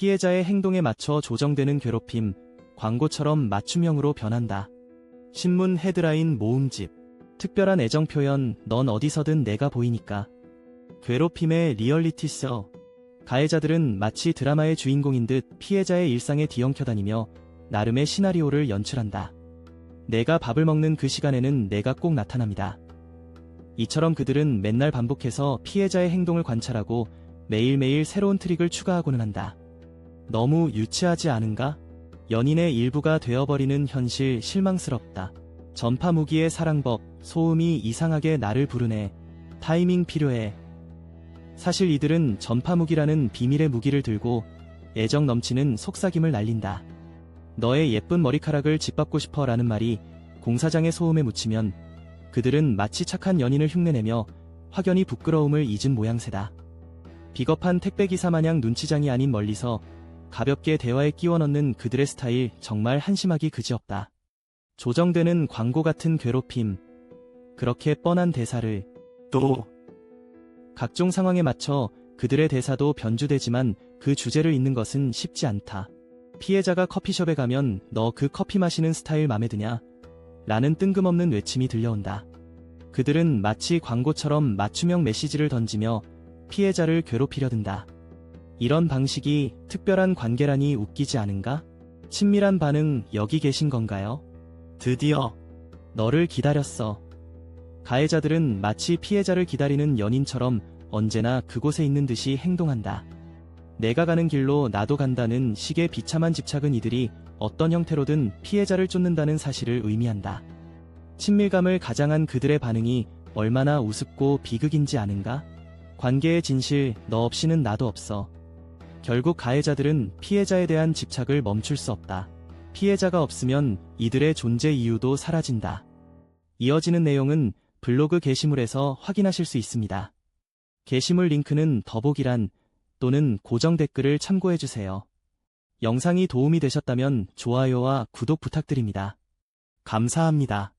피해자의 행동에 맞춰 조정되는 괴롭힘, 광고처럼 맞춤형으로 변한다. 신문 헤드라인 모음집, 특별한 애정 표현, 넌 어디서든 내가 보이니까. 괴롭힘의 리얼리티쇼. 가해자들은 마치 드라마의 주인공인 듯 피해자의 일상에 뒤엉켜 다니며 나름의 시나리오를 연출한다. 내가 밥을 먹는 그 시간에는 내가 꼭 나타납니다. 이처럼 그들은 맨날 반복해서 피해자의 행동을 관찰하고 매일매일 새로운 트릭을 추가하고는 한다. 너무 유치하지 않은가? 연인의 일부가 되어버리는 현실 실망스럽다. 전파 무기의 사랑법, 소음이 이상하게 나를 부르네. 타이밍 필요해. 사실 이들은 전파 무기라는 비밀의 무기를 들고 애정 넘치는 속삭임을 날린다. 너의 예쁜 머리카락을 짓밟고 싶어 라는 말이 공사장의 소음에 묻히면 그들은 마치 착한 연인을 흉내내며 확연히 부끄러움을 잊은 모양새다. 비겁한 택배기사 마냥 눈치장이 아닌 멀리서 가볍게 대화에 끼워 넣는 그들의 스타일 정말 한심하기 그지없다. 조정되는 광고 같은 괴롭힘. 그렇게 뻔한 대사를 또 각종 상황에 맞춰 그들의 대사도 변주되지만 그 주제를 잇는 것은 쉽지 않다. 피해자가 커피숍에 가면 너 그 커피 마시는 스타일 맘에 드냐? 라는 뜬금없는 외침이 들려온다. 그들은 마치 광고처럼 맞춤형 메시지를 던지며 피해자를 괴롭히려 든다. 이런 방식이 특별한 관계라니 웃기지 않은가? 친밀한 반응 여기 계신 건가요? 드디어 너를 기다렸어. 가해자들은 마치 피해자를 기다리는 연인처럼 언제나 그곳에 있는 듯이 행동한다. 내가 가는 길로 나도 간다는 식의 비참한 집착은 이들이 어떤 형태로든 피해자를 쫓는다는 사실을 의미한다. 친밀감을 가장한 그들의 반응이 얼마나 우습고 비극인지 아는가? 관계의 진실, 너 없이는 나도 없어. 결국 가해자들은 피해자에 대한 집착을 멈출 수 없다. 피해자가 없으면 이들의 존재 이유도 사라진다. 이어지는 내용은 블로그 게시물에서 확인하실 수 있습니다. 게시물 링크는 더보기란 또는 고정 댓글을 참고해주세요. 영상이 도움이 되셨다면 좋아요와 구독 부탁드립니다. 감사합니다.